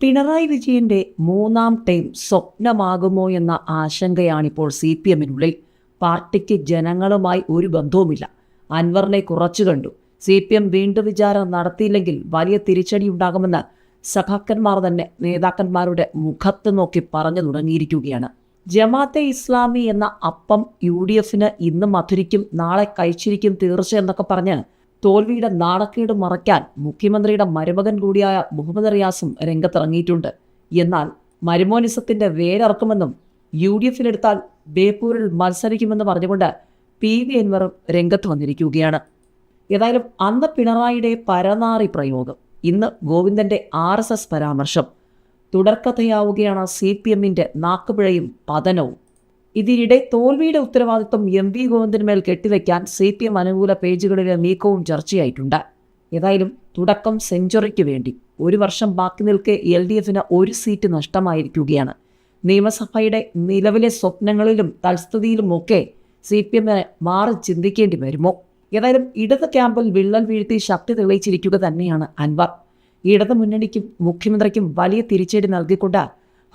പിണറായി വിജയന്റെ മൂന്നാം ടൈം സ്വപ്നമാകുമോ എന്ന ആശങ്കയാണിപ്പോൾ സി പി എമ്മിനുള്ളിൽ. പാർട്ടിക്ക് ജനങ്ങളുമായി ഒരു ബന്ധവുമില്ല. അൻവറിനെ കുറച്ചു കണ്ടു. സി പി എം വീണ്ടും വിചാരം നടത്തിയില്ലെങ്കിൽ വലിയ തിരിച്ചടി ഉണ്ടാകുമെന്ന് സഖാക്കന്മാർ തന്നെ നേതാക്കന്മാരുടെ മുഖത്ത് നോക്കി പറഞ്ഞു തുടങ്ങിയിരിക്കുകയാണ്. ജമാഅത്തെ ഇസ്ലാമി എന്ന അപ്പം യു ഡി എഫിന് ഇന്ന് മധുരിക്കും നാളെ കഴിച്ചിരിക്കും തീർച്ച എന്നൊക്കെ പറഞ്ഞ് തോൽവിയുടെ നാണക്കേട് മറയ്ക്കാൻ മുഖ്യമന്ത്രിയുടെ മരുമകൻ കൂടിയായ മുഹമ്മദ് റിയാസും രംഗത്തിറങ്ങിയിട്ടുണ്ട്. എന്നാൽ മരുമോനിസത്തിന്റെ വേരറക്കുമെന്നും യു ഡി എഫിലെടുത്താൽ ബേപ്പൂരിൽ മത്സരിക്കുമെന്ന് പറഞ്ഞുകൊണ്ട് പി വി അൻവറും രംഗത്ത് വന്നിരിക്കുകയാണ്. ഏതായാലും അന്ന് പിണറായിയുടെ പരനാറി പ്രയോഗം ഇന്ന് ഗോവിന്ദന്റെ ആർ എസ് എസ് പരാമർശം. തുടർക്കഥയാവുകയാണ് സി പി എമ്മിന്റെ നാക്കുപിഴയും പതനവും. ഇതിനിടെ തോൽവിയുടെ ഉത്തരവാദിത്വം എം വി ഗോവിന്ദനുമേൽ കെട്ടിവെക്കാൻ സി പി എം അനുകൂല പേജുകളിലെ നീക്കവും ചർച്ചയായിട്ടുണ്ട്. ഏതായാലും തുടക്കം സെഞ്ചുറിക്ക് വേണ്ടി. ഒരു വർഷം ബാക്കി നിൽക്കെ എൽ ഡി എഫിന് ഒരു സീറ്റ് നഷ്ടമായിരിക്കുകയാണ്. നിയമസഭയുടെ നിലവിലെ സ്വപ്നങ്ങളിലും തൽസ്ഥിതിയിലുമൊക്കെ സി പി എമ്മിന് മാറി ചിന്തിക്കേണ്ടി വരുമോ? ഏതായാലും ഇടത് ക്യാമ്പിൽ വിള്ളൽ വീഴ്ത്തി ശക്തി തെളിയിച്ചിരിക്കുക തന്നെയാണ് അൻവർ. ഇടതു മുന്നണിക്കും മുഖ്യമന്ത്രിക്കും വലിയ തിരിച്ചടി നൽകിക്കൊണ്ട്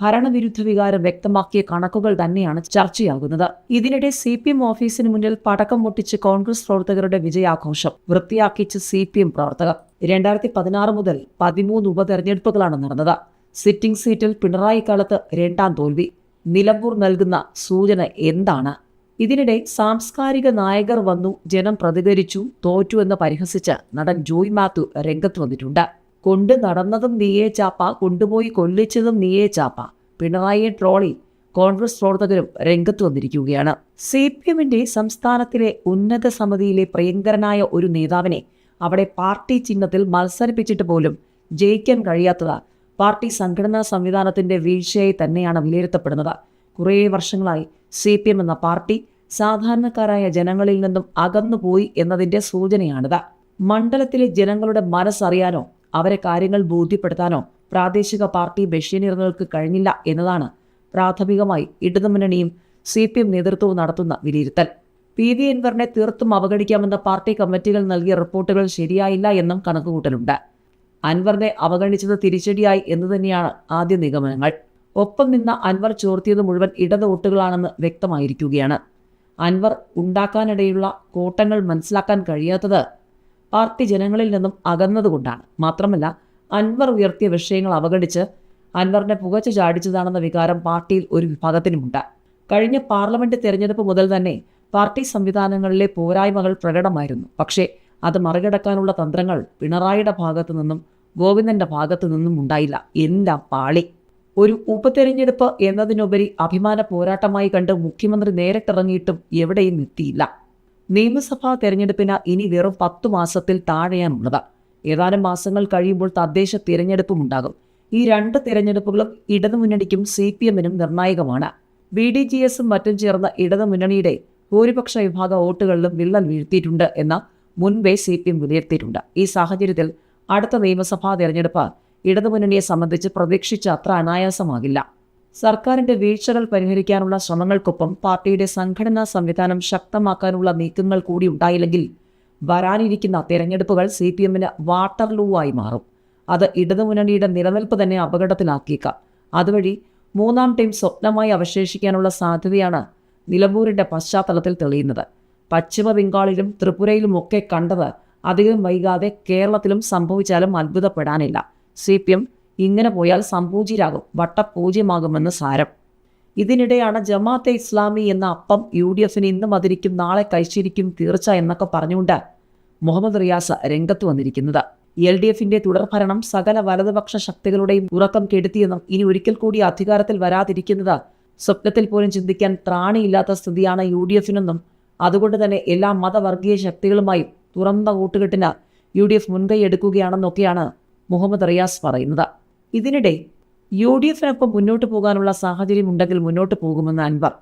ഭരണവിരുദ്ധ വികാരം വ്യക്തമാക്കിയ കണക്കുകൾ തന്നെയാണ് ചർച്ചയാകുന്നത്. ഇതിനിടെ സി പി എം ഓഫീസിന് മുന്നിൽ പടക്കം പൊട്ടിച്ച് കോൺഗ്രസ് പ്രവർത്തകരുടെ വിജയാഘോഷം വൃത്തിയാക്കിച്ച് സി പി എം പ്രവർത്തകർ. രണ്ടായിരത്തി പതിനാറ് മുതൽ പതിമൂന്ന് ഉപതെരഞ്ഞെടുപ്പുകളാണ് നടന്നത്. സിറ്റിംഗ് സീറ്റിൽ പിണറായി കാലത്ത് രണ്ടാം തോൽവി. നിലമ്പൂർ നൽകുന്ന സൂചന എന്താണ്? ഇതിനിടെ സാംസ്കാരിക നായകർ വന്നു ജനം പ്രതികരിച്ചു തോറ്റു എന്ന് പരിഹസിച്ച് നടൻ ജോയ് മാത്യു രംഗത്ത് വന്നിട്ടുണ്ട്. കൊണ്ട് നടന്നതും നീയേ ചാപ്പ കൊണ്ടുപോയി കൊല്ലിച്ചതും നീയേ ചാപ്പ. പിണറായിയെ ട്രോളി കോൺഗ്രസ് പ്രവർത്തകരും രംഗത്ത് വന്നിരിക്കുകയാണ്. സി പി എമ്മിന്റെ സംസ്ഥാനത്തിലെ ഉന്നത സമിതിയിലെ പ്രിയങ്കരനായ ഒരു നേതാവിനെ അവിടെ പാർട്ടി ചിഹ്നത്തിൽ മത്സരിപ്പിച്ചിട്ട് പോലും ജയിക്കാൻ കഴിയാത്തത് പാർട്ടി സംഘടനാ സംവിധാനത്തിന്റെ വീഴ്ചയായി തന്നെയാണ് വിലയിരുത്തപ്പെടുന്നത്. കുറേ വർഷങ്ങളായി സി പി എം എന്ന പാർട്ടി സാധാരണക്കാരായ ജനങ്ങളിൽ നിന്നും അകന്നുപോയി എന്നതിന്റെ സൂചനയാണിത്. മണ്ഡലത്തിലെ ജനങ്ങളുടെ മനസ്സറിയാനോ അവരെ കാര്യങ്ങൾ ബോധ്യപ്പെടുത്താനോ പ്രാദേശിക പാർട്ടി മെഷീനറികൾക്ക് കഴിഞ്ഞില്ല എന്നതാണ് പ്രാഥമികമായി ഇടതുമുന്നണിയും സി പി എം നേതൃത്വവും നടത്തുന്ന വിലയിരുത്തൽ. പി വി എൻവറിനെ തീർത്തും അവഗണിക്കാമെന്ന പാർട്ടി കമ്മിറ്റികൾ നൽകിയ റിപ്പോർട്ടുകൾ ശരിയായില്ല എന്നും കണക്കുകൂട്ടലുണ്ട്. അൻവറിനെ അവഗണിച്ചത് തിരിച്ചടിയായി എന്ന് തന്നെയാണ് ആദ്യ നിഗമനങ്ങൾ. ഒപ്പം നിന്ന അൻവർ ചോർത്തിയത് മുഴുവൻ ഇടത് വോട്ടുകളാണെന്ന് വ്യക്തമായിരിക്കുകയാണ്. അൻവർ ഉണ്ടാക്കാനിടയുള്ള കോട്ടങ്ങൾ മനസ്സിലാക്കാൻ കഴിയാത്തത് പാർട്ടി ജനങ്ങളിൽ നിന്നും അകന്നതുകൊണ്ടാണ് മാത്രമല്ല അൻവർ ഉയർത്തിയ വിഷയങ്ങൾ അവഗണിച്ച് അൻവറിനെ പുകച്ചു ചാടിച്ചതാണെന്ന വികാരം പാർട്ടിയിൽ ഒരു വിഭാഗത്തിനുമുണ്ട്. കഴിഞ്ഞ പാർലമെന്റ് തെരഞ്ഞെടുപ്പ് മുതൽ തന്നെ പാർട്ടി സംവിധാനങ്ങളിലെ പോരായ്മകൾ പ്രകടമായിരുന്നു. പക്ഷേ അത് മറികടക്കാനുള്ള തന്ത്രങ്ങൾ പിണറായിയുടെ ഭാഗത്തു നിന്നും ഗോവിന്ദന്റെ ഭാഗത്തു നിന്നും ഉണ്ടായില്ല. എല്ലാം പാളി. ഒരു ഉപതെരഞ്ഞെടുപ്പ് എന്നതിനുപരി അഭിമാന പോരാട്ടമായി കണ്ട് മുഖ്യമന്ത്രി നേരിട്ടിറങ്ങിയിട്ടും എവിടെയും എത്തിയില്ല. നിയമസഭാ തെരഞ്ഞെടുപ്പിന് ഇനി വെറും പത്തു മാസത്തിൽ താഴെയാണുള്ളത്. ഏതാനും മാസങ്ങൾ കഴിയുമ്പോൾ തദ്ദേശ തിരഞ്ഞെടുപ്പും ഉണ്ടാകും. ഈ രണ്ട് തിരഞ്ഞെടുപ്പുകളും ഇടതുമുന്നണിക്കും സി പി എമ്മിനും നിർണായകമാണ്. ബി ഡി ജി എസും മറ്റും ചേർന്ന ഇടതുമുന്നണിയുടെ ഭൂരിപക്ഷ വിഭാഗ വോട്ടുകളിലും വിള്ളൽ വീഴ്ത്തിയിട്ടുണ്ട് എന്ന മുൻപേ സി പി എം വിലയിരുത്തിയിട്ടുണ്ട്. ഈ സാഹചര്യത്തിൽ അടുത്ത നിയമസഭാ തെരഞ്ഞെടുപ്പ് ഇടതുമുന്നണിയെ സംബന്ധിച്ച് പ്രതീക്ഷിച്ച അത്ര അനായാസമാകില്ല. സർക്കാരിന്റെ വീഴ്ചകൾ പരിഹരിക്കാനുള്ള ശ്രമങ്ങൾക്കൊപ്പം പാർട്ടിയുടെ സംഘടനാ സംവിധാനം ശക്തമാക്കാനുള്ള നീക്കങ്ങൾ കൂടി ഉണ്ടായില്ലെങ്കിൽ വരാനിരിക്കുന്ന തെരഞ്ഞെടുപ്പുകൾ സി പി എമ്മിന് വാട്ടർലൂ ആയി മാറും. അത് ഇടതുമുന്നണിയുടെ നിലനിൽപ്പ് തന്നെ അപകടത്തിലാക്കിയേക്കാം. അതുവഴി മൂന്നാം ടീം സ്വപ്നമായി അവശേഷിക്കാനുള്ള സാധ്യതയാണ് നിലമ്പൂരിന്റെ പശ്ചാത്തലത്തിൽ തെളിയുന്നത്. പശ്ചിമ ബംഗാളിലും ത്രിപുരയിലുമൊക്കെ കണ്ടത് അധികം വൈകാതെ കേരളത്തിലും സംഭവിച്ചാലും അത്ഭുതപ്പെടാനില്ല. സി പി എം ഇങ്ങനെ പോയാൽ സംപൂജ്യരാകും വട്ടപൂജ്യമാകുമെന്ന് സാരം. ഇതിനിടെയാണ് ജമാഅത്തെ ഇസ്ലാമി എന്ന അപ്പം യു ഡി എഫിന് ഇന്ന് മതിരിക്കും നാളെ കഴിച്ചിരിക്കും തീർച്ച എന്നൊക്കെ പറഞ്ഞുകൊണ്ട് മുഹമ്മദ് റിയാസ് രംഗത്ത് വന്നിരിക്കുന്നത്. എൽ ഡി എഫിന്റെ തുടർഭരണം സകല വലതുപക്ഷ ശക്തികളുടെയും ഉറക്കം കെടുത്തിയെന്നും ഇനി ഒരിക്കൽ കൂടി അധികാരത്തിൽ വരാതിരിക്കുന്നത് സ്വപ്നത്തിൽ പോലും ചിന്തിക്കാൻ ത്രാണിയില്ലാത്ത സ്ഥിതിയാണ് യു ഡി എഫിനെന്നും അതുകൊണ്ട് തന്നെ എല്ലാ മതവർഗീയ ശക്തികളുമായും തുറന്ന കൂട്ടുകെട്ടിന് യു ഡി എഫ് മുൻകൈ എടുക്കുകയാണെന്നൊക്കെയാണ് മുഹമ്മദ് റിയാസ് പറയുന്നത്. ഇതിനിടെ യു ഡി എഫിനൊപ്പം മുന്നോട്ട് പോകാനുള്ള സാഹചര്യം ഉണ്ടെങ്കിൽ മുന്നോട്ട് പോകുമെന്ന് അൻവർ.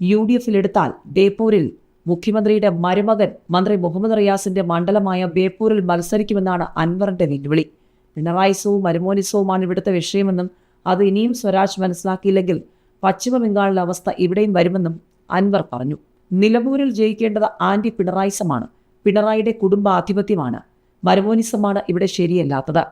യു ഡി എഫിലെടുത്താൽ ബേപ്പൂരിൽ മുഖ്യമന്ത്രിയുടെ മരുമകൻ മന്ത്രി മുഹമ്മദ് റിയാസിന്റെ മണ്ഡലമായ ബേപ്പൂരിൽ മത്സരിക്കുമെന്നാണ് അൻവറിന്റെ വെല്ലുവിളി. പിണറായിസവും മരുമോനിസവുമാണ് ഇവിടുത്തെ വിഷയമെന്നും അത് ഇനിയും സ്വരാജ് മനസ്സിലാക്കിയില്ലെങ്കിൽ പശ്ചിമ ബംഗാളിലെ അവസ്ഥ ഇവിടെയും വരുമെന്നും അൻവർ പറഞ്ഞു. നിലമ്പൂരിൽ ജയിക്കേണ്ടത് ആന്റി പിണറായിസമാണ്. പിണറായിയുടെ കുടുംബാധിപത്യമാണ്. മരുമോനിസമാണ് ഇവിടെ ശരിയല്ലാത്തത്.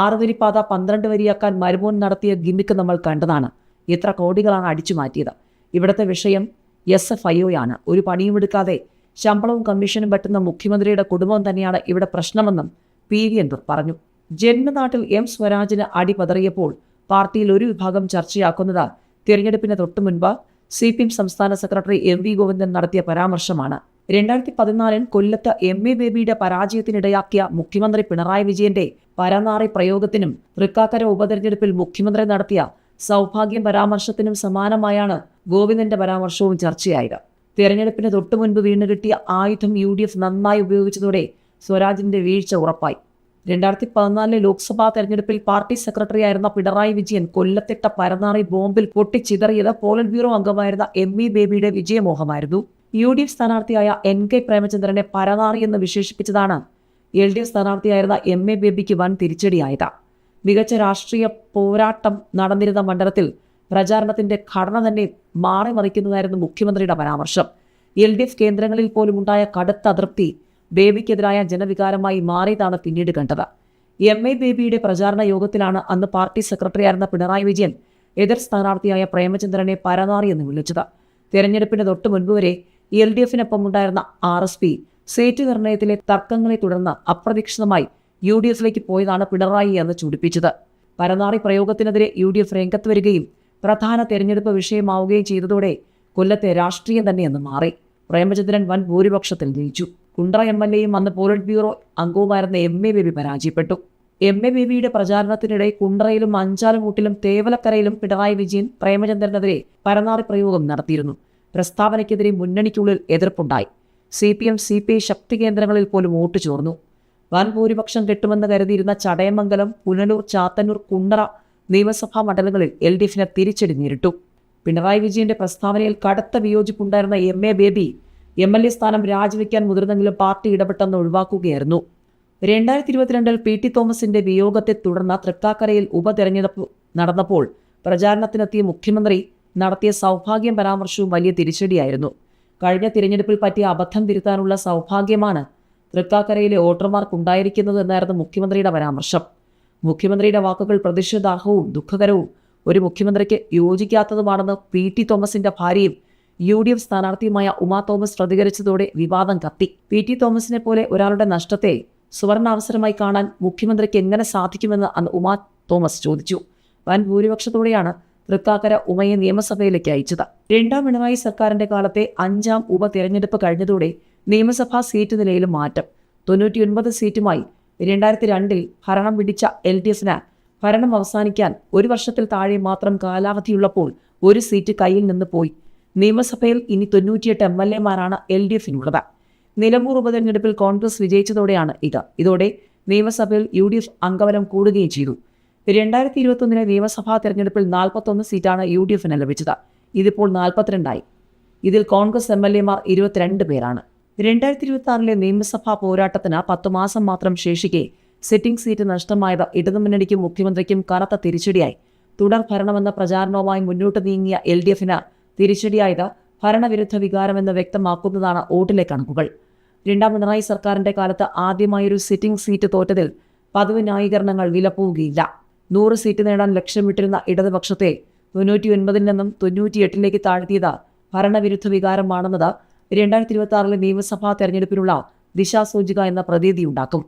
ആറുവരിപ്പാത പന്ത്രണ്ട് വരിയാക്കാൻ മരുമോൻ നടത്തിയ ഗിമ്മിക്ക് നമ്മൾ കണ്ടതാണ്. എത്ര കോടികളാണ് അടിച്ചു മാറ്റിയത്. ഇവിടുത്തെ വിഷയം എസ് എഫ് ഐ ഒയാണ്. ഒരു പണിയും എടുക്കാതെ ശമ്പളവും കമ്മീഷനും പറ്റുന്ന മുഖ്യമന്ത്രിയുടെ കുടുംബം തന്നെയാണ് ഇവിടെ പ്രശ്നമെന്നും പി വി എന്തു പറഞ്ഞു. ജന്മനാട്ടിൽ എം സ്വരാജിന് അടി പതറിയപ്പോൾ പാർട്ടിയിൽ ഒരു വിഭാഗം ചർച്ചയാക്കുന്നത് തിരഞ്ഞെടുപ്പിന് തൊട്ടു മുൻപ് സി പി എം സംസ്ഥാന സെക്രട്ടറി എം വി ഗോവിന്ദൻ നടത്തിയ പരാമർശമാണ്. രണ്ടായിരത്തി പതിനാലിൽ കൊല്ലത്ത് എം എ ബേബിയുടെ പരാജയത്തിനിടയാക്കിയ മുഖ്യമന്ത്രി പിണറായി വിജയന്റെ പരനാറി പ്രയോഗത്തിനും തൃക്കാക്കര ഉപതെരഞ്ഞെടുപ്പിൽ മുഖ്യമന്ത്രി നടത്തിയ സൗഭാഗ്യം പരാമർശത്തിനും സമാനമായാണ് ഗോവിന്ദന്റെ പരാമർശവും ചർച്ചയായത്. തെരഞ്ഞെടുപ്പിന് തൊട്ടു മുൻപ് വീണ് കിട്ടിയ ആയുധം യു ഡി എഫ് നന്നായി ഉപയോഗിച്ചതോടെ സ്വരാജിന്റെ വീഴ്ച ഉറപ്പായി. രണ്ടായിരത്തി പതിനാലിലെ ലോക്സഭാ തെരഞ്ഞെടുപ്പിൽ പാർട്ടി സെക്രട്ടറിയായിരുന്ന പിണറായി വിജയൻ കൊല്ലത്തിട്ട പരനാറി ബോംബിൽ പൊട്ടിച്ചിതറിയത് പോളിറ്റ് ബ്യൂറോ അംഗമായിരുന്ന എം ഇ ബേബിയുടെ വിജയമോഹമായിരുന്നു. യു ഡി എഫ് സ്ഥാനാർത്ഥിയായ എൻ കെ പ്രേമചന്ദ്രനെ പരനാറി എന്ന് വിശേഷിപ്പിച്ചതാണ്. എൽ ഡി എഫ് സ്ഥാനാർത്ഥിയായിരുന്ന എം എ ബേബിക്ക് വൻ തിരിച്ചടിയായത്. മികച്ച രാഷ്ട്രീയ പോരാട്ടം നടന്നിരുന്ന മണ്ഡലത്തിൽ പ്രചാരണത്തിന്റെ ഘടന തന്നെ മാറിമറിക്കുന്നതായിരുന്നു മുഖ്യമന്ത്രിയുടെ പരാമർശം. എൽ ഡി എഫ് കേന്ദ്രങ്ങളിൽ പോലും ഉണ്ടായ കടുത്ത അതൃപ്തി ബേബിക്കെതിരായ ജനവികാരമായി മാറിയതാണ് പിന്നീട് കണ്ടത്. എം എ ബേബിയുടെ പ്രചാരണ യോഗത്തിലാണ് അന്ന് പാർട്ടി സെക്രട്ടറിയായിരുന്ന പിണറായി വിജയൻ എതിർ സ്ഥാനാർത്ഥിയായ പ്രേമചന്ദ്രനെ പരനാറി എന്ന് വിളിച്ചത്. തെരഞ്ഞെടുപ്പിന് തൊട്ടു മുൻപ് വരെ എൽ ഡി എഫിനൊപ്പം ഉണ്ടായിരുന്ന ആർ എസ് പി സീറ്റ് നിർണയത്തിലെ തർക്കങ്ങളെ തുടർന്ന് അപ്രതീക്ഷിതമായി യു ഡി എഫിലേക്ക് പോയതാണ് പിണറായി എന്ന് ചൂടിപ്പിച്ചത് പരനാറി പ്രയോഗത്തിനെതിരെ യു ഡി എഫ് രംഗത്ത് വരികയും പ്രധാന തെരഞ്ഞെടുപ്പ് വിഷയമാവുകയും ചെയ്തതോടെ കൊല്ലത്തെ രാഷ്ട്രീയം തന്നെയെന്ന് മാറി. പ്രേമചന്ദ്രൻ വൻ ഭൂരിപക്ഷത്തിൽ ജയിച്ചു. കുണ്ട്ര എം എൽ എയും അന്ന് പോളിറ്റ് ബ്യൂറോ അംഗവുമായിരുന്ന എം എ ബേബി പരാജയപ്പെട്ടു. എം എ ബേബിയുടെ പ്രചാരണത്തിനിടെ കുണ്ട്രയിലും അഞ്ചാലുമൂട്ടിലും തേവലക്കരയിലും പിണറായി വിജയൻ പ്രേമചന്ദ്രനെതിരെ പരനാറി പ്രയോഗം നടത്തിയിരുന്നു. പ്രസ്താവനയ്ക്കെതിരെ മുന്നണിക്കുള്ളിൽ എതിർപ്പുണ്ടായി. C P M C P I ശക്തി കേന്ദ്രങ്ങളിൽ പോലും വോട്ട് ചോർന്നു. വൻ ഭൂരിപക്ഷം കിട്ടുമെന്ന് കരുതിയിരുന്ന ചടയമംഗലം പുനലൂർ ചാത്തന്നൂർ കുണ്ടറ നിയമസഭാ മണ്ഡലങ്ങളിൽ എൽ ഡി എഫിനെ തിരിച്ചടി നേരിട്ടു. പിണറായി വിജയന്റെ പ്രസ്താവനയിൽ കടുത്ത വിയോജിപ്പുണ്ടായിരുന്ന M A Baby M L A സ്ഥാനം രാജിവെക്കാൻ മുതിർന്നെങ്കിലും പാർട്ടി ഇടപെട്ടെന്ന് ഒഴിവാക്കുകയായിരുന്നു. രണ്ടായിരത്തി ഇരുപത്തിരണ്ടിൽ പി ടി തോമസിന്റെ വിയോഗത്തെ തുടർന്ന് തൃക്കാക്കരയിൽ ഉപതെരഞ്ഞെടുപ്പ് നടന്നപ്പോൾ പ്രചാരണത്തിനെത്തിയ മുഖ്യമന്ത്രി നടത്തിയ സൗഭാഗ്യം പരാമർശവും വലിയ തിരിച്ചടിയായിരുന്നു. കഴിഞ്ഞ തിരഞ്ഞെടുപ്പിൽ പറ്റിയ അബദ്ധം തിരുത്താനുള്ള സൗഭാഗ്യമാണ് തൃക്കാക്കരയിലെ വോട്ടർമാർക്കുണ്ടായിരിക്കുന്നത് എന്നായിരുന്നു മുഖ്യമന്ത്രിയുടെ പരാമർശം. മുഖ്യമന്ത്രിയുടെ വാക്കുകൾ പ്രതിഷേധാർഹവും ദുഃഖകരവും. ഒരു മുഖ്യമന്ത്രിക്ക് യോജിക്കാത്തതുമാണെന്ന് പി ടി തോമസിന്റെ ഭാര്യയും യു ഡി എഫ് സ്ഥാനാർത്ഥിയുമായ ഉമാ തോമസ് പ്രതികരിച്ചതോടെ വിവാദം കത്തി. പി ടി തോമസിനെ പോലെ ഒരാളുടെ നഷ്ടത്തെ സുവർണാവസരമായി കാണാൻ മുഖ്യമന്ത്രിക്ക് എങ്ങനെ സാധിക്കുമെന്ന് അന്ന് ഉമാ തോമസ് ചോദിച്ചു. വൻ ഭൂരിപക്ഷത്തോടെയാണ് തൃക്കാക്കര ഉമയെ നിയമസഭയിലേക്ക് അയച്ചത്. രണ്ടാം പിണറായി സർക്കാരിന്റെ കാലത്തെ അഞ്ചാം ഉപതെരഞ്ഞെടുപ്പ് കഴിഞ്ഞതോടെ നിയമസഭാ സീറ്റ് നിലയിലും മാറ്റം. തൊണ്ണൂറ്റിയൊൻപത് സീറ്റുമായി രണ്ടായിരത്തി രണ്ടിൽ ഭരണം പിടിച്ച എൽ ഡി എഫിന് ഭരണം അവസാനിക്കാൻ ഒരു വർഷത്തിൽ താഴെ മാത്രം കാലാവധിയുള്ളപ്പോൾ ഒരു സീറ്റ് കയ്യിൽ നിന്ന് പോയി. നിയമസഭയിൽ ഇനി തൊണ്ണൂറ്റിയെട്ട് എം എൽ എമാരാണ് എൽ ഡി എഫിനുള്ളത് നിലമ്പൂർ ഉപതെരഞ്ഞെടുപ്പിൽ കോൺഗ്രസ് വിജയിച്ചതോടെയാണ് ഇത്. ഇതോടെ നിയമസഭയിൽ യു ഡി എഫ് അംഗബലം കൂടുകയും ചെയ്തു. രണ്ടായിരത്തി ഇരുപത്തൊന്നിലെ നിയമസഭാ തെരഞ്ഞെടുപ്പിൽ നാൽപ്പത്തൊന്ന് സീറ്റാണ് യു ഡി എഫിന് ലഭിച്ചത്. ഇതിപ്പോൾ നാൽപ്പത്തിരണ്ടായി. ഇതിൽ കോൺഗ്രസ് എം എൽ എമാർ ഇരുപത്തിരണ്ട് പേരാണ്. രണ്ടായിരത്തി ഇരുപത്തി ആറിലെ നിയമസഭാ പോരാട്ടത്തിന് പത്തു മാസം മാത്രം ശേഷിക്കെ സിറ്റിംഗ് സീറ്റ് നഷ്ടമായത് ഇടതുമുന്നണിക്കും മുഖ്യമന്ത്രിക്കും കനത്ത തിരിച്ചടിയായി. തുടർ ഭരണമെന്ന പ്രചാരണവുമായി മുന്നോട്ട് നീങ്ങിയ എൽ ഡി എഫിന് തിരിച്ചടിയായത് ഭരണവിരുദ്ധ വികാരമെന്ന് വ്യക്തമാക്കുന്നതാണ് വോട്ടിലെ കണക്കുകൾ. രണ്ടാം പിണറായി സർക്കാരിന്റെ കാലത്ത് ആദ്യമായൊരു സിറ്റിംഗ് സീറ്റ് തോറ്റതിൽ പതിവ് ന്യായീകരണങ്ങൾ വിലപ്പോവുകയില്ല. നൂറ് സീറ്റ് നേടാൻ ലക്ഷ്യമിട്ടിരുന്ന ഇടതുപക്ഷത്തെ തൊണ്ണൂറ്റി ഒൻപതിൽ നിന്നും തൊണ്ണൂറ്റിയെട്ടിലേക്ക് താഴ്ത്തിയത് ഭരണവിരുദ്ധ വികാരമാണെന്നത് രണ്ടായിരത്തി ഇരുപത്തി ആറിലെ നിയമസഭാ തെരഞ്ഞെടുപ്പിനുള്ള ദിശാസൂചിക എന്ന പ്രതീതിയുണ്ടാക്കും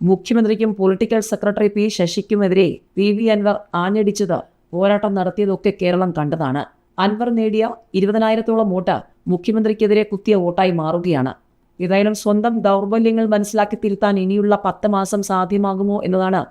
മുഖ്യമന്ത്രിക്കും പൊളിറ്റിക്കൽ സെക്രട്ടറി പി ശശിക്കുമെതിരെ പി വി അൻവർ ആഞ്ഞടിച്ചത് പോരാട്ടം നടത്തിയതൊക്കെ കേരളം കണ്ടതാണ്. അൻവർ നേടിയ ഇരുപതിനായിരത്തോളം വോട്ട് മുഖ്യമന്ത്രിക്കെതിരെ കുത്തിയ വോട്ടായി മാറുകയാണ്. ഏതായാലും സ്വന്തം ദൗർബല്യങ്ങൾ മനസ്സിലാക്കി തിരുത്താൻ ഇനിയുള്ള പത്ത് മാസം സാധ്യമാകുമോ എന്നതാണ്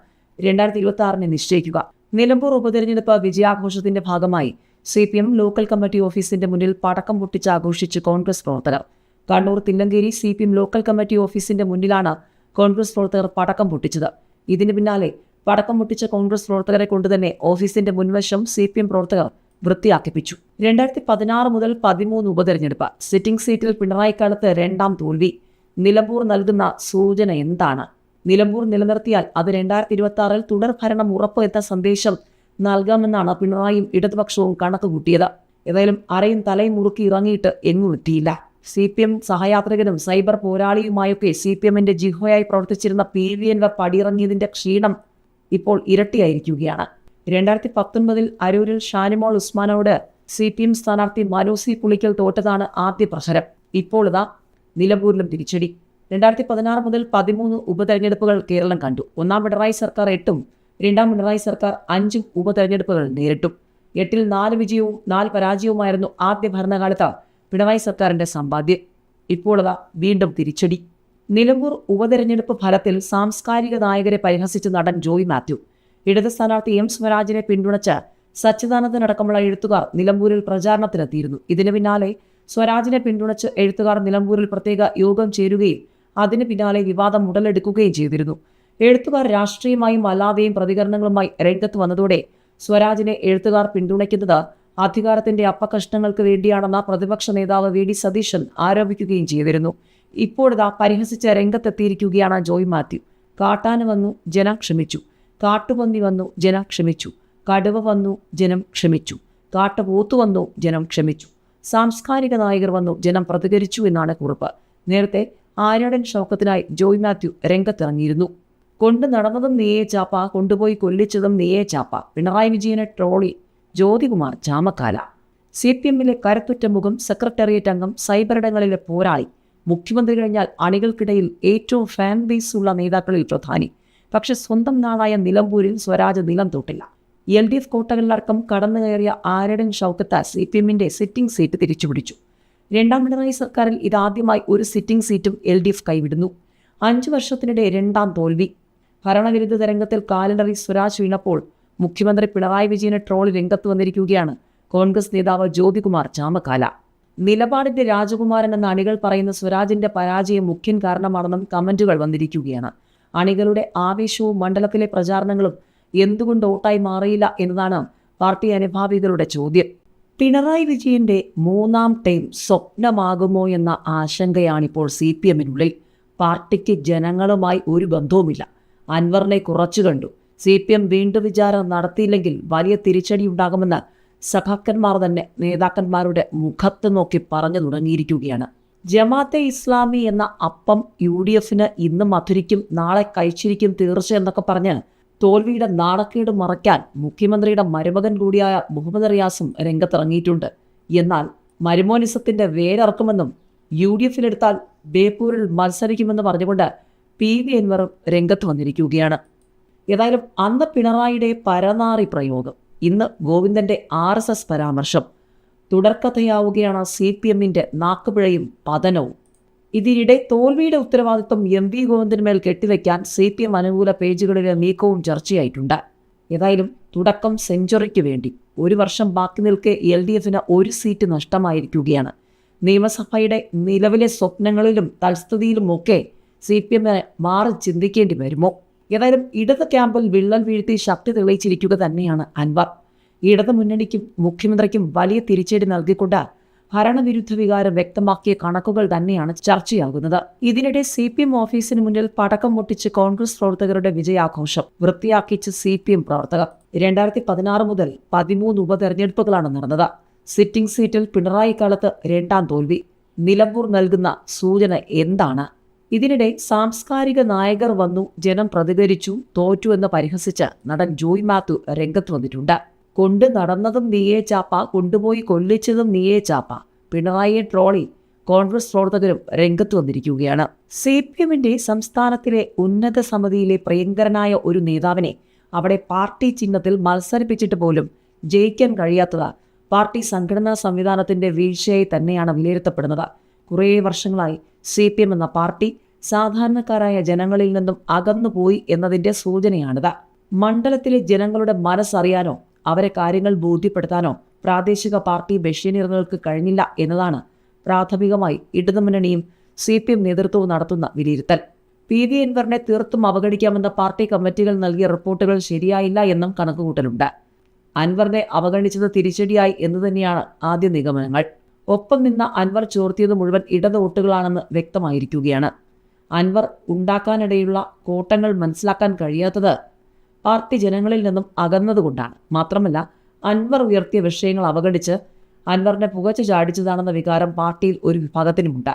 രണ്ടായിരത്തി ഇരുപത്തി ആറിനെ നിശ്ചയിക്കുക. നിലമ്പൂർ ഉപതെരഞ്ഞെടുപ്പ് വിജയാഘോഷത്തിന്റെ ഭാഗമായി C P M local committee ഓഫീസിന്റെ മുന്നിൽ പടക്കം പൊട്ടിച്ച് ആഘോഷിച്ച് കോൺഗ്രസ് പ്രവർത്തകർ. Kannur Thillankeri C P M local committee ഓഫീസിന്റെ മുന്നിലാണ് കോൺഗ്രസ് പ്രവർത്തകർ പടക്കം പൊട്ടിച്ചത്. ഇതിന് പിന്നാലെ പടക്കം പൊട്ടിച്ച കോൺഗ്രസ് പ്രവർത്തകരെ കൊണ്ടുതന്നെ ഓഫീസിന്റെ മുൻവശം സി പി എം പ്രവർത്തകർ വൃത്തിയാക്കിപ്പിച്ചു. രണ്ടായിരത്തി പതിനാറ് മുതൽ പതിമൂന്ന് ഉപതെരഞ്ഞെടുപ്പ്. സിറ്റിംഗ് സീറ്റിൽ പിണറായി കാലത്ത് രണ്ടാം തോൽവി. നിലമ്പൂർ നൽകുന്ന സൂചന എന്താണ്? നിലമ്പൂർ നിലനിർത്തിയാൽ അത് രണ്ടായിരത്തി ഇരുപത്തി ആറിൽ തുടർ ഭരണം ഉറപ്പ് എന്ന സന്ദേശം നൽകാമെന്നാണ് പിണറായിയും ഇടതുപക്ഷവും കണക്ക് കൂട്ടിയത് ഏതായാലും അറയും തലയും മുറുക്കി ഇറങ്ങിയിട്ട് എങ്ങും എത്തിയില്ല. സി പി എം സഹയാത്രികനും സൈബർ പോരാളിയുമായൊക്കെ സി പി എമ്മിന്റെ ജിഹോയായി പ്രവർത്തിച്ചിരുന്ന പി വി എൻ പടിയിറങ്ങിയതിന്റെ ക്ഷീണം ഇപ്പോൾ ഇരട്ടിയായിരിക്കുകയാണ്. രണ്ടായിരത്തി പത്തൊൻപതിൽ അരൂരിൽ ഷാനിമോൾ ഉസ്മാനോട് സി പി എം സ്ഥാനാർത്ഥി മനോസി പുളിക്കൽ തോറ്റതാണ് ആദ്യ പ്രഹരം. ഇപ്പോൾ ഇതാ നിലമ്പൂരിലും തിരിച്ചടി. രണ്ടായിരത്തി പതിനാറ് മുതൽ പതിമൂന്ന് ഉപതെരഞ്ഞെടുപ്പുകൾ കേരളം കണ്ടു. ഒന്നാം പിണറായി സർക്കാർ എട്ടും രണ്ടാം പിണറായി സർക്കാർ അഞ്ചും ഉപതെരഞ്ഞെടുപ്പുകൾ നേരിട്ടു. എട്ടിൽ നാല് വിജയവും നാല് പരാജയവുമായിരുന്നു ആദ്യ ഭരണകാലത്ത് പിണറായി സർക്കാരിന്റെ സമ്പാദ്യം. ഇപ്പോഴതാ വീണ്ടും തിരിച്ചടി. നിലമ്പൂർ ഉപതെരഞ്ഞെടുപ്പ് ഫലത്തിൽ സാംസ്കാരിക നായകരെ പരിഹസിച്ച് നടൻ ജോയ് മാത്യു. ഇടത് സ്ഥാനാർത്ഥി എം സ്വരാജിനെ പിന്തുണച്ച് സച്ചിദാനന്ദനടക്കമുള്ള എഴുത്തുകാർ നിലമ്പൂരിൽ പ്രചാരണത്തിനെത്തിയിരുന്നു ഇതിനു പിന്നാലെ സ്വരാജിനെ പിന്തുണച്ച് എഴുത്തുകാർ നിലമ്പൂരിൽ പ്രത്യേക യോഗം ചേരുകയും അതിന് പിന്നാലെ വിവാദം ഉടലെടുക്കുകയും ചെയ്തിരുന്നു. എഴുത്തുകാർ രാഷ്ട്രീയമായും അല്ലാതെയും പ്രതികരണങ്ങളുമായി രംഗത്ത് വന്നതോടെ സ്വരാജിനെ എഴുത്തുകാർ പിന്തുണയ്ക്കുന്നത് അധികാരത്തിന്റെ അപ്പകഷ്ണങ്ങൾക്ക് വേണ്ടിയാണെന്ന പ്രതിപക്ഷ നേതാവ് വി ഡി സതീശൻ ആരോപിക്കുകയും ചെയ്തിരുന്നു. ഇപ്പോഴിതാ പരിഹസിച്ച രംഗത്തെത്തിയിരിക്കുകയാണ് ജോയ് മാത്യു. കാട്ടാന വന്നു ജനം ക്ഷമിച്ചു. കാട്ടുപന്നി വന്നു ജനം ക്ഷമിച്ചു. കടുവ വന്നു ജനം ക്ഷമിച്ചു. കാട്ടുപോത്തു വന്നു ജനം ക്ഷമിച്ചു. സാംസ്കാരിക നായകർ വന്നു ജനം പ്രതികരിച്ചു എന്നാണ് കുറിപ്പ്. നേരത്തെ ആര്യടൻ ഷൗക്കത്തിനായി ജോയ് മാത്യു രംഗത്തിറങ്ങിയിരുന്നു. കൊണ്ട് നടന്നതും നീയേ ചാപ്പ കൊണ്ടുപോയി കൊല്ലിച്ചതും നീയേ ചാപ്പ പിണറായി വിജയനെ ട്രോളി ജ്യോതികുമാർ ചാമക്കാല. സി പി എമ്മിലെ കരത്തുറ്റ മുഖം സെക്രട്ടേറിയറ്റ് അംഗം സൈബറിടങ്ങളിലെ പോരാളി മുഖ്യമന്ത്രി കഴിഞ്ഞാൽ അണികൾക്കിടയിൽ ഏറ്റവും ഫാൻ ബേസ് ഉള്ള നേതാക്കളിൽ പ്രധാനി. പക്ഷെ സ്വന്തം നാടായ നിലമ്പൂരിൽ സ്വരാജ് നിലം തൊട്ടില്ല. എൽ ഡി എഫ് കോട്ടകളിലടക്കം കടന്നു കയറിയ ആരടൻ ഷൗക്കത്ത് സി പി എമ്മിന്റെ സിറ്റിംഗ് സീറ്റ് തിരിച്ചുപിടിച്ചു. രണ്ടാം പിണറായി സർക്കാരിൽ ഇതാദ്യമായി ഒരു സിറ്റിംഗ് സീറ്റും എൽ ഡി എഫ് കൈവിടുന്നു. അഞ്ചു വർഷത്തിനിടെ രണ്ടാം തോൽവി. ഭരണവിരുദ്ധ തരംഗത്തിൽ കാലണ്ടറി സ്വരാജ് വീണപ്പോൾ മുഖ്യമന്ത്രി പിണറായി വിജയനെ ട്രോളി രംഗത്ത് വന്നിരിക്കുകയാണ് കോൺഗ്രസ് നേതാവ് ജ്യോതികുമാർ ചാമക്കാല. നിലപാടിന്റെ രാജകുമാരൻ എന്ന അണികൾ പറയുന്ന സ്വരാജിന്റെ പരാജയം മുഖ്യൻ കാരണമാണെന്നും കമന്റുകൾ വന്നിരിക്കുകയാണ്. അണികളുടെ ആവേശവും മണ്ഡലത്തിലെ പ്രചാരണങ്ങളും എന്തുകൊണ്ട് വോട്ടായി മാറിയില്ല എന്നതാണ് പാർട്ടി അനുഭാവികളുടെ ചോദ്യം. പിണറായി വിജയന്റെ മൂന്നാം ടൈം സ്വപ്നമാകുമോ എന്ന ആശങ്കയാണിപ്പോൾ സി പി എമ്മിനുള്ളിൽ. പാർട്ടിക്ക് ജനങ്ങളുമായി ഒരു ബന്ധവുമില്ല. അൻവറിനെ കുറച്ചു കണ്ടു. സി പി എം വീണ്ടും വിചാരം നടത്തിയില്ലെങ്കിൽ വലിയ തിരിച്ചടി ഉണ്ടാകുമെന്ന് സഖാക്കന്മാർ തന്നെ നേതാക്കന്മാരുടെ മുഖത്ത് നോക്കി പറഞ്ഞു തുടങ്ങിയിരിക്കുകയാണ്. ജമാഅത്തെ ഇസ്ലാമി എന്ന അപ്പം യു ഡി എഫിന് ഇന്ന് മധുരിക്കും നാളെ കഴിച്ചിരിക്കും തീർച്ച എന്നൊക്കെ പറഞ്ഞ് തോൽവിയുടെ നാണക്കേട് മറയ്ക്കാൻ മുഖ്യമന്ത്രിയുടെ മരുമകൻ കൂടിയായ മുഹമ്മദ് റിയാസും രംഗത്തിറങ്ങിയിട്ടുണ്ട്. എന്നാൽ മരുമോനിസത്തിന്റെ വേരറക്കുമെന്നും യു ഡി എഫിലെടുത്താൽ ബേപ്പൂരിൽ മത്സരിക്കുമെന്ന് പറഞ്ഞുകൊണ്ട് പി വി അൻവറും രംഗത്ത് വന്നിരിക്കുകയാണ്. ഏതായാലും അന്ന് പിണറായിയുടെ പരനാറി പ്രയോഗം ഇന്ന് ഗോവിന്ദന്റെ ആർ എസ് എസ് പരാമർശം. തുടർക്കഥയാവുകയാണ് സി പി എമ്മിന്റെ നാക്കുപിഴയും പതനവും. ഇതിനിടെ തോൽവിയുടെ ഉത്തരവാദിത്വം എം വി ഗോവിന്ദനുമേൽ കെട്ടിവെക്കാൻ സി പി എം അനുകൂല പേജുകളിലെ നീക്കവും ചർച്ചയായിട്ടുണ്ട്. ഏതായാലും തുടക്കം സെഞ്ചുറിക്ക് വേണ്ടി. ഒരു വർഷം ബാക്കി നിൽക്കെ എൽ ഡി എഫിന് ഒരു സീറ്റ് നഷ്ടമായിരിക്കുകയാണ്. നിയമസഭയുടെ നിലവിലെ സ്വപ്നങ്ങളിലും തൽസ്ഥിതിയിലുമൊക്കെ സി പി എമ്മിന് മാറി ചിന്തിക്കേണ്ടി വരുമോ? ഏതായാലും ഇടത് ക്യാമ്പിൽ വിള്ളൽ വീഴ്ത്തി ശക്തി തെളിയിച്ചിരിക്കുക തന്നെയാണ് അൻവർ. ഇടതു മുന്നണിക്കും മുഖ്യമന്ത്രിക്കും വലിയ തിരിച്ചടി നൽകിക്കൊണ്ട് ഭരണവിരുദ്ധ വികാരം വ്യക്തമാക്കിയ കണക്കുകൾ തന്നെയാണ് ചർച്ചയാകുന്നത്. ഇതിനിടെ സി പി എം ഓഫീസിന് മുന്നിൽ പടക്കം പൊട്ടിച്ച് കോൺഗ്രസ് പ്രവർത്തകരുടെ വിജയാഘോഷം വൃത്തിയാക്കിച്ച് സി പി എം പ്രവർത്തകർ. രണ്ടായിരത്തി പതിനാറ് മുതൽ പതിമൂന്ന് ഉപതെരഞ്ഞെടുപ്പുകളാണ് നടന്നത്. സിറ്റിംഗ് സീറ്റിൽ പിണറായി കാലത്ത് രണ്ടാം തോൽവി. നിലമ്പൂർ നൽകുന്ന സൂചന എന്താണ്? ഇതിനിടെ സാംസ്കാരിക നായകർ വന്നു ജനം പ്രതികരിച്ചു തോറ്റു എന്ന് പരിഹസിച്ച് നടൻ ജോയ് മാത്യു രംഗത്ത് വന്നിട്ടുണ്ട്. കൊണ്ട് നടന്നതും നീയേ ചാപ്പ കൊണ്ടുപോയി കൊല്ലിച്ചതും നീയേ ചാപ്പ. പിണറായിയെ ട്രോളി കോൺഗ്രസ് പ്രവർത്തകരും രംഗത്ത് വന്നിരിക്കുകയാണ്. സി പി എമ്മിന്റെ സംസ്ഥാനത്തിലെ ഉന്നത സമിതിയിലെ പ്രിയങ്കരനായ ഒരു നേതാവിനെ അവിടെ പാർട്ടി ചിഹ്നത്തിൽ മത്സരിപ്പിച്ചിട്ട് പോലും ജയിക്കാൻ കഴിയാത്തത് പാർട്ടി സംഘടനാ സംവിധാനത്തിന്റെ വീഴ്ചയായി തന്നെയാണ് വിലയിരുത്തപ്പെടുന്നത്. കുറേ വർഷങ്ങളായി സി പി എം എന്ന പാർട്ടി സാധാരണക്കാരായ ജനങ്ങളിൽ നിന്നും അകന്നുപോയി എന്നതിന്റെ സൂചനയാണിത്. മണ്ഡലത്തിലെ ജനങ്ങളുടെ മനസ്സറിയാനോ അവരെ കാര്യങ്ങൾ ബോധ്യപ്പെടുത്താനോ പ്രാദേശിക പാർട്ടി മെഷീനറികൾക്ക് കഴിഞ്ഞില്ല എന്നതാണ് പ്രാഥമികമായി ഇടതുമുന്നണിയും സി പി എം നേതൃത്വവും നടത്തുന്ന വിലയിരുത്തൽ. പി വി എൻവറിനെ തീർത്തും അവഗണിക്കാമെന്ന പാർട്ടി കമ്മിറ്റികൾ നൽകിയ റിപ്പോർട്ടുകൾ ശരിയായില്ല എന്നും കണക്കുകൂട്ടലുണ്ട്. അൻവറിനെ അവഗണിച്ചത് തിരിച്ചടിയായി എന്ന് തന്നെയാണ് ആദ്യ നിഗമനങ്ങൾ. ഒപ്പം നിന്ന അൻവർ ചോർത്തിയത് മുഴുവൻ ഇടത് വോട്ടുകളാണെന്ന് വ്യക്തമായിരിക്കുകയാണ്. അൻവർ ഉണ്ടാക്കാനിടയുള്ള കോട്ടങ്ങൾ മനസ്സിലാക്കാൻ കഴിയാത്തത് പാർട്ടി ജനങ്ങളിൽ നിന്നും അകന്നതുകൊണ്ടാണ് മാത്രമല്ല അൻവർ ഉയർത്തിയ വിഷയങ്ങൾ അവഗണിച്ച് അൻവറിനെ പുകച്ചു ചാടിച്ചതാണെന്ന വികാരം പാർട്ടിയിൽ ഒരു വിഭാഗത്തിനുമുണ്ട്.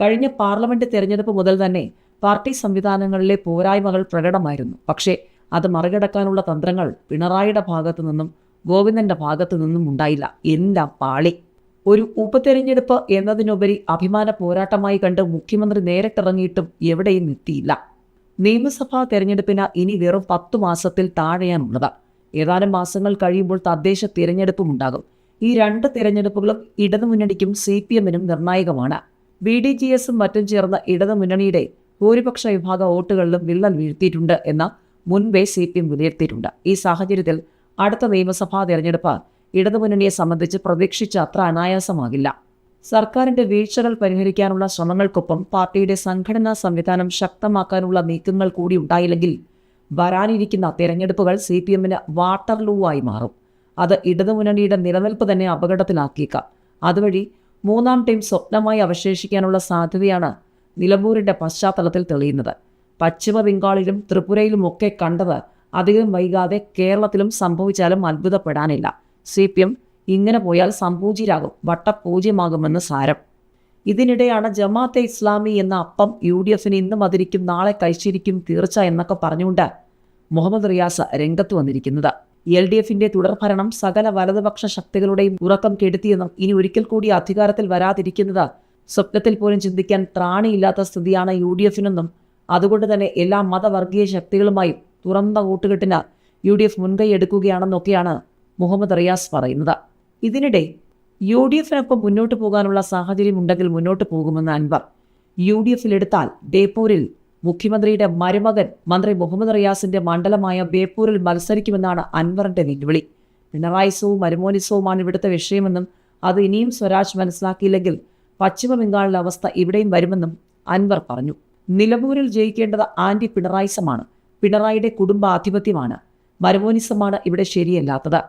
കഴിഞ്ഞ പാർലമെന്റ് തെരഞ്ഞെടുപ്പ് മുതൽ തന്നെ പാർട്ടി സംവിധാനങ്ങളിലെ പോരായ്മകൾ പ്രകടമായിരുന്നു. പക്ഷേ അത് മറികടക്കാനുള്ള തന്ത്രങ്ങൾ പിണറായിയുടെ ഭാഗത്തു നിന്നും ഗോവിന്ദന്റെ ഭാഗത്തു നിന്നും ഉണ്ടായില്ല. എല്ലാം പാളി. ഒരു ഉപതെരഞ്ഞെടുപ്പ് എന്നതിനുപരി അഭിമാന പോരാട്ടമായി കണ്ട് മുഖ്യമന്ത്രി നേരിട്ടിറങ്ങിയിട്ടും എവിടെയും എത്തിയില്ല. നിയമസഭാ തെരഞ്ഞെടുപ്പിന് ഇനി വെറും പത്തു മാസത്തിൽ താഴെയാണുള്ളത്. ഏതാനും മാസങ്ങൾ കഴിയുമ്പോൾ തദ്ദേശ തിരഞ്ഞെടുപ്പും ഉണ്ടാകും. ഈ രണ്ട് തിരഞ്ഞെടുപ്പുകളും ഇടതുമുന്നണിക്കും സി പി എമ്മിനും നിർണായകമാണ്. ബി ഡി ജി എസും മറ്റും ചേർന്ന ഇടതുമുന്നണിയുടെ ഭൂരിപക്ഷ വിഭാഗ വോട്ടുകളിലും വിള്ളൽ വീഴ്ത്തിയിട്ടുണ്ട് എന്ന് മുൻപേ സി പി എം വിലയിരുത്തിയിട്ടുണ്ട്. ഈ സാഹചര്യത്തിൽ അടുത്ത നിയമസഭാ തെരഞ്ഞെടുപ്പ് ഇടതുമുന്നണിയെ സംബന്ധിച്ച് പ്രതീക്ഷിച്ച അത്ര അനായാസമാകില്ല. സർക്കാരിന്റെ വീഴ്ചകൾ പരിഹരിക്കാനുള്ള ശ്രമങ്ങൾക്കൊപ്പം പാർട്ടിയുടെ സംഘടനാ സംവിധാനം ശക്തമാക്കാനുള്ള നീക്കങ്ങൾ കൂടി ഉണ്ടായില്ലെങ്കിൽ വരാനിരിക്കുന്ന തെരഞ്ഞെടുപ്പുകൾ സി പി എമ്മിന് വാട്ടർലൂവായി മാറും. അത് ഇടതുമുന്നണിയുടെ നിലനിൽപ്പ് തന്നെ അപകടത്തിലാക്കിയേക്കാം. അതുവഴി മൂന്നാം ടീം സ്വപ്നമായി അവശേഷിക്കാനുള്ള സാധ്യതയാണ് നിലമ്പൂരിന്റെ പശ്ചാത്തലത്തിൽ തെളിയുന്നത്. പശ്ചിമ ബംഗാളിലും ത്രിപുരയിലുമൊക്കെ കണ്ടത് അധികം വൈകാതെ കേരളത്തിലും സംഭവിച്ചാലും അത്ഭുതപ്പെടാനില്ല. സി പി എം ഇങ്ങനെ പോയാൽ സംപൂജ്യരാകും വട്ടപൂജ്യമാകുമെന്ന് സാരം. ഇതിനിടെയാണ് ജമാഅത്തെ ഇസ്ലാമി എന്ന അപ്പം യു ഡി എഫിന് ഇന്ന് മതിരിക്കും നാളെ കഴിച്ചിരിക്കും തീർച്ച എന്നൊക്കെ പറഞ്ഞുകൊണ്ട് മുഹമ്മദ് റിയാസ് രംഗത്ത് വന്നിരിക്കുന്നത്. എൽ ഡി എഫിന്റെ തുടർഭരണം സകല വലതുപക്ഷ ശക്തികളുടെയും ഉറക്കം കെടുത്തിയെന്നും ഇനി ഒരിക്കൽ കൂടി അധികാരത്തിൽ വരാതിരിക്കുന്നത് സ്വപ്നത്തിൽ പോലും ചിന്തിക്കാൻ ത്രാണിയില്ലാത്ത സ്ഥിതിയാണ് യു ഡി എഫിനെന്നും അതുകൊണ്ട് തന്നെ എല്ലാ മതവർഗീയ ശക്തികളുമായും തുറന്ന കൂട്ടുകെട്ടിന് യു ഡി എഫ് മുൻകൈ എടുക്കുകയാണെന്നൊക്കെയാണ് മുഹമ്മദ് റിയാസ് പറയുന്നത്. ഇതിനിടെ യു ഡി എഫിനൊപ്പം മുന്നോട്ട് പോകാനുള്ള സാഹചര്യം ഉണ്ടെങ്കിൽ മുന്നോട്ട് പോകുമെന്ന് അൻവർ. യു ഡി എഫിലെടുത്താൽ ബേപ്പൂരിൽ മുഖ്യമന്ത്രിയുടെ മരുമകൻ മന്ത്രി മുഹമ്മദ് റിയാസിന്റെ മണ്ഡലമായ ബേപ്പൂരിൽ മത്സരിക്കുമെന്നാണ് അൻവറിന്റെ വെല്ലുവിളി. പിണറായിസവും മരുമോനിസവുമാണ് ഇവിടുത്തെ വിഷയമെന്നും അത് ഇനിയും സ്വരാജ് മനസ്സിലാക്കിയില്ലെങ്കിൽ പശ്ചിമ ബംഗാളിലെ അവസ്ഥ ഇവിടെയും വരുമെന്നും അൻവർ പറഞ്ഞു. നിലമ്പൂരിൽ ജയിക്കേണ്ടത് ആന്റി പിണറായിസമാണ്. പിണറായിയുടെ കുടുംബാധിപത്യമാണ്. മരുമോനിസമാണ് ഇവിടെ ശരിയല്ലാത്തത്.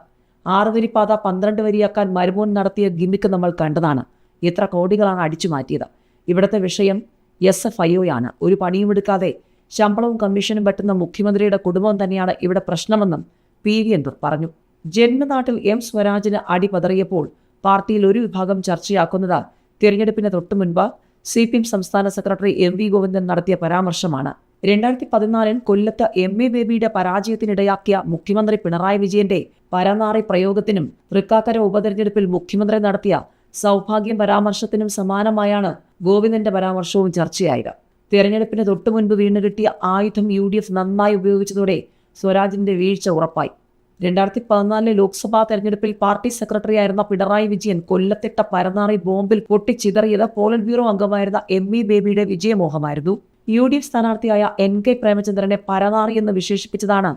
ആറ് വരി പാത പന്ത്രണ്ട് വരിയാക്കാൻ മരുമോൻ നടത്തിയ ഗിമ്മിക്ക് നമ്മൾ കണ്ടതാണ്. ഇത്ര കോടികളാണ് അടിച്ചു മാറ്റിയത്. ഇവിടുത്തെ വിഷയം എസ് എഫ് ഐ ഒയാണ്. ഒരു പണിയും എടുക്കാതെ ശമ്പളവും കമ്മീഷനും പറ്റുന്ന മുഖ്യമന്ത്രിയുടെ കുടുംബം തന്നെയാണ് ഇവിടെ പ്രശ്നമെന്നും പി വി എന്തൂർ പറഞ്ഞു. ജന്മനാട്ടിൽ എം സ്വരാജിന് അടി പതറിയപ്പോൾ പാർട്ടിയിൽ ഒരു വിഭാഗം ചർച്ചയാക്കുന്നത് തിരഞ്ഞെടുപ്പിന് തൊട്ടു മുൻപ് സി പി എം സംസ്ഥാന സെക്രട്ടറി എം വി ഗോവിന്ദൻ നടത്തിയ പരാമർശമാണ്. രണ്ടായിരത്തി പതിനാലിൽ കൊല്ലത്ത് എം എ ബേബിയുടെ പരാജയത്തിനിടയാക്കിയ മുഖ്യമന്ത്രി പിണറായി വിജയന്റെ പരനാറി പ്രയോഗത്തിനും തൃക്കാക്കര ഉപതെരഞ്ഞെടുപ്പിൽ മുഖ്യമന്ത്രി നടത്തിയ സൗഭാഗ്യം പരാമർശത്തിനും സമാനമായാണ് ഗോവിന്ദന്റെ പരാമർശവും ചർച്ചയായത്. തെരഞ്ഞെടുപ്പിന് തൊട്ടു മുൻപ് വീണ് കിട്ടിയ ആയുധം യു ഡി എഫ് നന്നായി ഉപയോഗിച്ചതോടെ സ്വരാജിന്റെ വീഴ്ച ഉറപ്പായി. രണ്ടായിരത്തി പതിനാലിലെ ലോക്സഭാ തെരഞ്ഞെടുപ്പിൽ പാർട്ടി സെക്രട്ടറി ആയിരുന്ന പിണറായി വിജയൻ കൊല്ലത്തിട്ട പരനാറി ബോംബിൽ പൊട്ടിച്ചിതറിയത് പോളിറ്റ് ബ്യൂറോ അംഗമായിരുന്ന എം വി ബേബിയുടെ വിജയമോഹമായിരുന്നു. യു ഡി എഫ് സ്ഥാനാർത്ഥിയായ എൻ കെ പ്രേമചന്ദ്രനെ പരനാറി എന്ന് വിശേഷിപ്പിച്ചതാണ്.